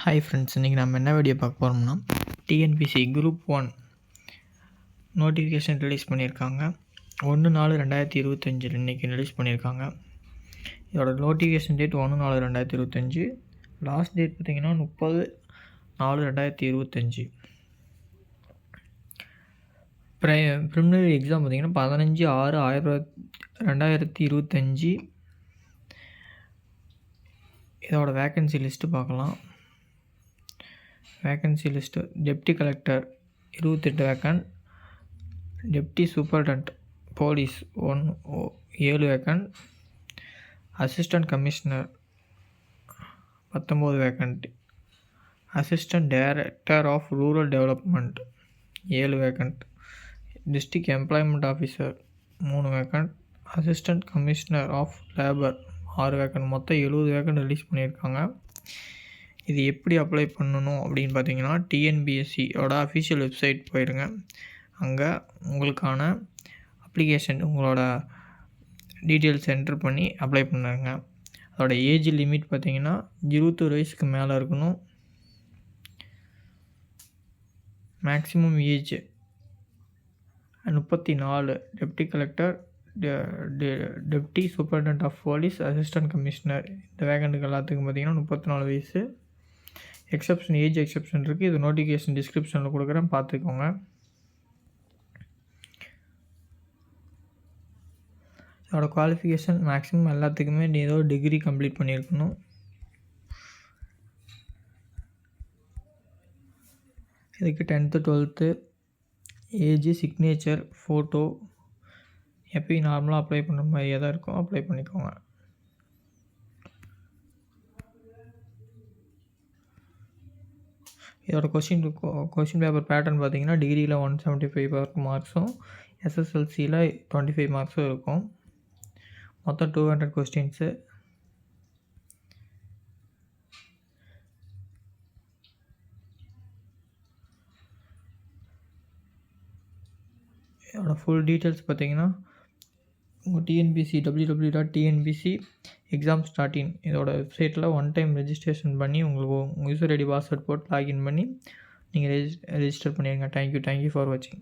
Hi friends இன்றைக்கி நம்ம என்ன வீடியோ பார்க்க போகிறோம்னா TNPSC group one notification release பண்ணியிருக்காங்க. ஒன்று நாலு ரெண்டாயிரத்தி இருபத்தஞ்சில் இன்றைக்கி ரிலீஸ் பண்ணியிருக்காங்க. இதோட நோட்டிஃபிகேஷன் டேட் ஒன்று நாலு ரெண்டாயிரத்தி இருபத்தஞ்சி. லாஸ்ட் டேட் பார்த்திங்கன்னா முப்பது நாலு ரெண்டாயிரத்தி இருபத்தஞ்சி. ப்ரை ப்ரிமினரி எக்ஸாம் பார்த்திங்கன்னா பதினஞ்சு ஆறு ஆயிரத்தி ரெண்டாயிரத்தி இருபத்தஞ்சி. இதோட வேக்கன்சி லிஸ்ட்டு பார்க்கலாம். வேக்கன்சி லிஸ்ட்டு டெப்டி கலெக்டர் இருபத்தெட்டு vacant deputy superintendent police one ஏழு வேக்கன் அசிஸ்டண்ட் கமிஷனர் பத்தொம்போது vacant assistant director of rural development ஏழு வேக்கண்ட் டிஸ்ட்ரிக்ட் எம்ப்ளாய்மெண்ட் ஆஃபீஸர் மூணு vacant assistant commissioner of labour ஆறு வேக்கண்ட் மொத்தம் எழுபது வேக்கண்ட் ரிலீஸ் பண்ணியிருக்காங்க. இது எப்படி அப்ளை பண்ணணும் அப்படின்னு பார்த்தீங்கன்னா டிஎன்பிஎஸ்சியோட அஃபிஷியல் வெப்சைட் போயிடுங்க அங்கே உங்களுக்கான அப்ளிகேஷன் உங்களோட டீட்டெயில்ஸ் என்ட்ரு பண்ணி அப்ளை பண்ணுங்க. அதோட ஏஜ் லிமிட் பார்த்தீங்கன்னா இருபத்தொரு வயசுக்கு மேலே இருக்கணும். மேக்ஸிமம் ஏஜ் முப்பத்தி நாலு deputy collector deputy superintendent of police assistant commissioner இந்த வேகண்ட்டுக்கு எல்லாத்துக்கும் பார்த்தீங்கன்னா முப்பத்தி நாலு வயசு. எக்ஸப்ஷன் ஏஜ் எக்ஸப்ஷன் இருக்குது இது நோட்டிஃபிகேஷன் டிஸ்கிரிப்ஷனில் கொடுக்குறேன். பார்த்துக்கோங்க. இதோட குவாலிஃபிகேஷன் மேக்ஸிமம் எல்லாத்துக்குமே நீ ஏதோ டிகிரி கம்ப்ளீட் பண்ணியிருக்கணும். இதுக்கு tenth twelfth age signature photo எப்பயும் நார்மலாக அப்ளை பண்ணுற மாதிரியே தான் இருக்கும். அப்ளை பண்ணிக்கோங்க. இதோட கொஷின் கொஷின் பேப்பர் பேட்டர்ன் பார்த்தீங்கன்னா டிகிரியில் ஒன் செவன்ட்டி ஃபைவ் மார்க்ஸும் எஸ்எஸ்எல்சியில் டுவெண்ட்டி ஃபைவ் மார்க்ஸும் இருக்கும். மொத்தம் டூ ஹண்ட்ரட் கொஸ்டின்ஸு இதோட ஃபுல் டீட்டெயில்ஸ் பார்த்தீங்கன்னா உங்கள் TNPSC W W dot TNPSC exam starting இதோட வெப்சைட்டில் ஒன் டைம் ரெஜிஸ்ட்ரேஷன் பண்ணி உங்களுக்கு உங்கள் யூசர் ஐடி பாஸ்வேர்ட் போட்டு லாகின் பண்ணி நீங்கள் ரெஜி ரெஜிஸ்டர் பண்ணிடுங்க thank you thank you for வாட்சிங்